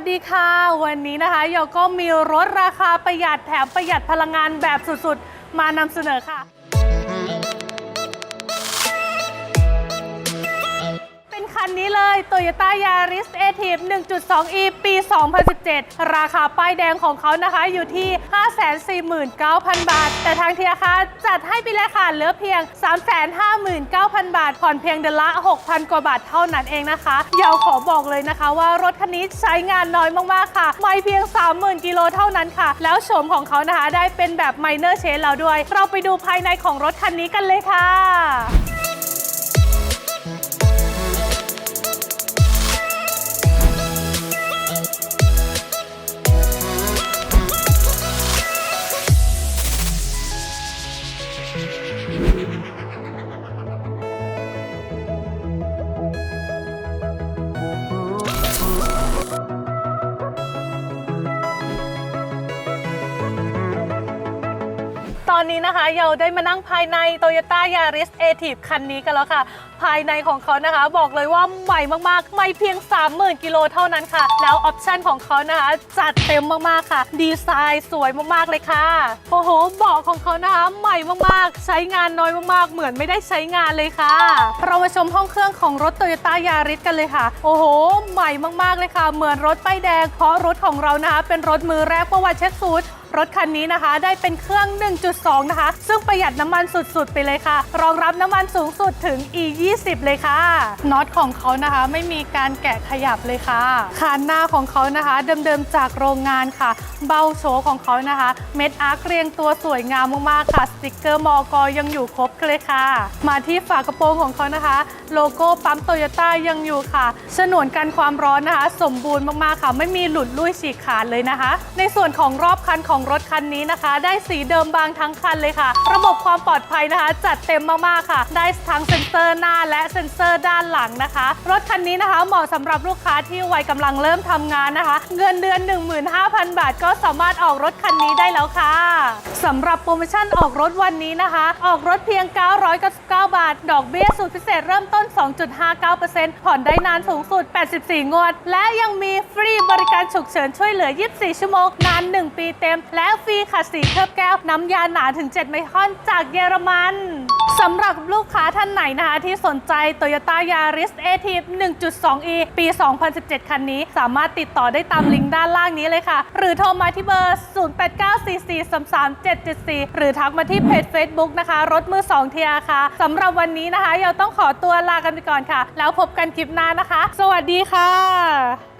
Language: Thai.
สดีค่ะ วันนี้นะคะโยก็มีรถราคาประหยัดแถมประหยัดพลังงานแบบสุดๆ มานำเสนอค่ะ คันนี้เลย Toyota Yaris a t i v 1.2e ปี 2017 ราคาป้ายแดงของเขานะคะอยู่ที่ 549,000 บาท แต่ทางทีราคาจัดให้ไปเลยค่ะเหลือเพียง 359,000 บาท ผ่อนเพียงเดือนละ 6,000 กว่าบาทเท่านั้นเองนะคะเยาวขอบอกเลยนะคะว่ารถคันนี้ใช้งานน้อยมาก ๆ ค่ะ ไม่เพียง 30,000 กิโลเท่านั้นค่ะ แล้วโฉมของเขานะคะได้เป็นแบบ minor change แล้วด้วย เราไปดูภายในของรถคันนี้กันเลยค่ะ อนนี้นะคะเราได้มานั่งภายใน Toyota Yaris a t i v คันนี้กันแล้วค่ะ ภายในของเขานะคะ บอกเลยว่าใหม่มากๆ ไม่เพียง 30,000 กิโลเท่านั้นค่ะ แล้วออปชันของเขานะคะ จัดเต็มมากๆค่ะ ดีไซน์สวยมากๆเลยค่ะ โอ้โหเบาะของเขานะคะ ใหม่มากๆ ใช้งานน้อยมากๆ เหมือนไม่ได้ใช้งานเลยค่ะ เรามาชมห้องเครื่องของรถ Toyota Yaris กันเลยค่ะ โอ้โห ใหม่มากๆเลยค่ะ เหมือนรถป้ายแดงเพราะรถของเรานะคะเป็นรถมือแรกประวัติเช็คสูต รถคันนี้นะคะ ได้เป็นเครื่อง 1.2 นะคะ ซึ่งประหยัดน้ำมันสุดๆ ไปเลยค่ะ รองรับน้ำมันสูงสุดถึง E20 เลยค่ะน็อตของเขานะคะไม่มีการแกะขยับเลยค่ะคานหน้าของเขานะคะเดิมๆจากโรงงานค่ะ เบาโชของเขานะคะ เม็ดอาร์คเรียงตัวสวยงามมากๆค่ะสติกเกอร์มอกยังอยู่ครบเลยค่ะ มาที่ฝากระโปรงของเขานะคะ โลโก้ปั๊มโตโยต้ายังอยู่ค่ะฉนวนกันความร้อนนะคะ สมบูรณ์มากๆค่ะ ไม่มีหลุดลุ่ยฉีกขาดเลยนะคะ ในส่วนของรอบคันของรถคันนี้นะคะ ได้สีเดิมบางทั้งคันเลยค่ะ ระบบความปลอดภัยนะคะ จัดเต็มมากๆค่ะ ได้ทั้งเซ็นเซอร์หน้าและเซ็นเซอร์ด้านหลังนะคะ รถคันนี้นะคะเหมาะสำหรับลูกค้าที่วัยกำลังเริ่มทำงานนะคะ เงินเดือน 15,000 บาท ก็สามารถออกรถคันนี้ได้แล้วค่ะสำหรับโปรโมชั่นออกรถวันนี้นะคะ ออกรถเพียง 999 บาท ดอกเบี้ยสูตรพิเศษเริ่มต้น 2.59%ผ่อนได้นานสูงสุด 84 งวด และยังมีฟรีบริการฉุกเฉินช่วยเหลือ 24 ชั่วโมงนาน 1 ปีเต็มและฟรีขัดสีเคลือบแก้วน้ำยาหนาถึง 7 ไมครอนจากเยอรมันสำหรับลูกค้าท่านไหนนะคะ ที่สนใจ Toyota Yaris a t i v 1.2e ปี 2017 คันนี้ สามารถติดต่อได้ตามลิงก์ด้านล่างนี้เลยค่ะ หรือโทรมาที่เบอร์ 0894433774 หรือทักมาที่เพจ Facebook นะคะ รถมือ 2 เทียค่ะสำหรับวันนี้นะคะเราต้องขอตัวลากันไปก่อนค่ะ แล้วพบกันคลิปหน้านะคะ สวัสดีค่ะ